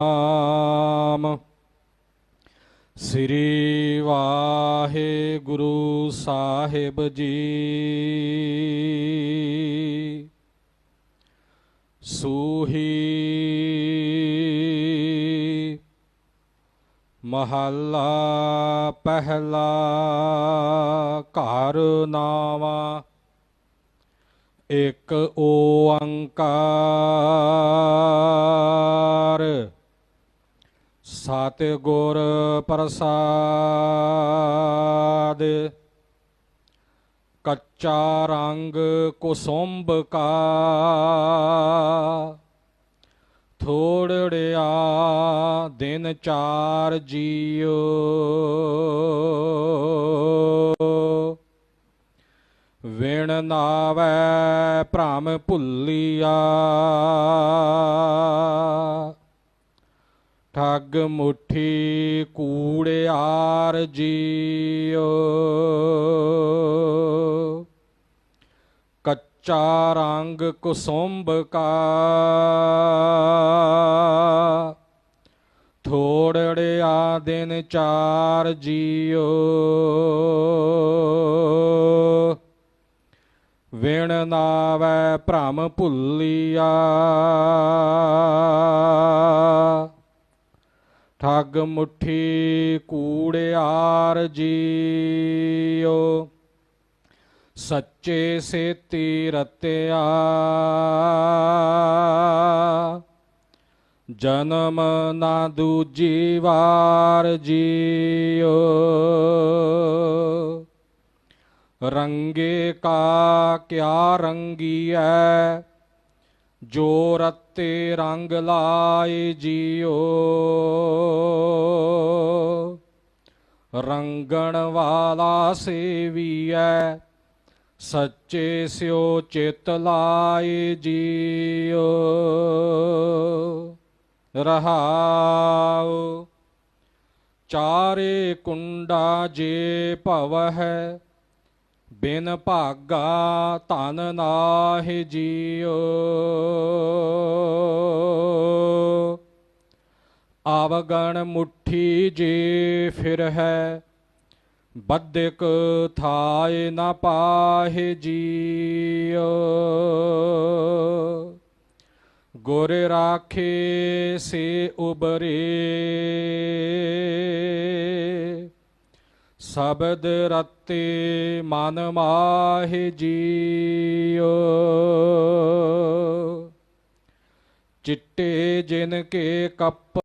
ਸਤਨਾਮ ਸ੍ਰੀ ਵਾਹਿਗੁਰੂ ਸਾਹਿਬ ਜੀ ਸੂਹੀ ਮਹੱਲਾ ਪਹਿਲਾ ਘਰ ਨਾਵਾ ਇਕ ਓੰਕਾਰ ਸਤ ਗੁਰ ਪ੍ਰਸਾਦ। ਕੱਚਾ ਰੰਗ ਕੁਸੁੰਭ ਕਾ। ਥੋੜੜਿਆ ਦਿਨ ਚਾਰ ਜੀਓ ਵਿਣ ਨਾਵੈ ਭ੍ਰਮ ਭੁੱਲੀਆ। ਠੱਗ ਮੁਠੀ ਕੂੜਿਆਰ ਜੀਓ ਕੱਚਾ ਰੰਗ ਕੁਸੁੰਭ ਕਾ। ਥੋੜੜਿਆ ਦਿਨ ਚਾਰ ਜੀਓ ਵਿਣ ਨਾਵੈ ਭ੍ਰਮ ਭੁੱਲੀਆ। ਠੱਗ ਮੁਠੀ ਕੂੜਿਆਰ ਜੀਓ ਸੱਚੇ ਸੇਤੀ ਰਤਿਆ। ਜਨਮ ਨਾ ਦੂਜੀ ਵਾਰ ਜੀਓ ਰੰਗੇ ਕਾ ਕਿਆ ਰੰਗੀਐ। ਜੋ ਰਤੇ ਰੰਗ ਲਾਏ ਜੀਓ। ਰੰਗਣ ਵਾਲਾ ਸੇਵੀਐ, ਸੱਚੇ ਸਿਓ ਚਿਤ ਲਾਏ ਜੀਓ। ਰਹਾਉ, ਚਾਰੇ ਕੁੰਡਾ ਜੇ ਭਵ ਹੈ ਬਿਨ ਭਾਗਾ ਧਨ ਨਾਹਿ ਜੀਓ। ਆਵਗਣ ਮੁਠੀ ਜੇ ਫਿਰ ਹੈ। ਬਦਕ ਥਾਏ ਨਾ ਪਾਹੇ ਜੀਓ ਗੁਰ ਰਾਖੇ ਸੇ ਉਬਰੇ। ਸ਼ਬਦ ਰਤੇ ਮਨ ਮਾਹਿ ਜੀਓ ਚਿੱਟੇ ਜਿਨ ਕੇ ਕੱਪ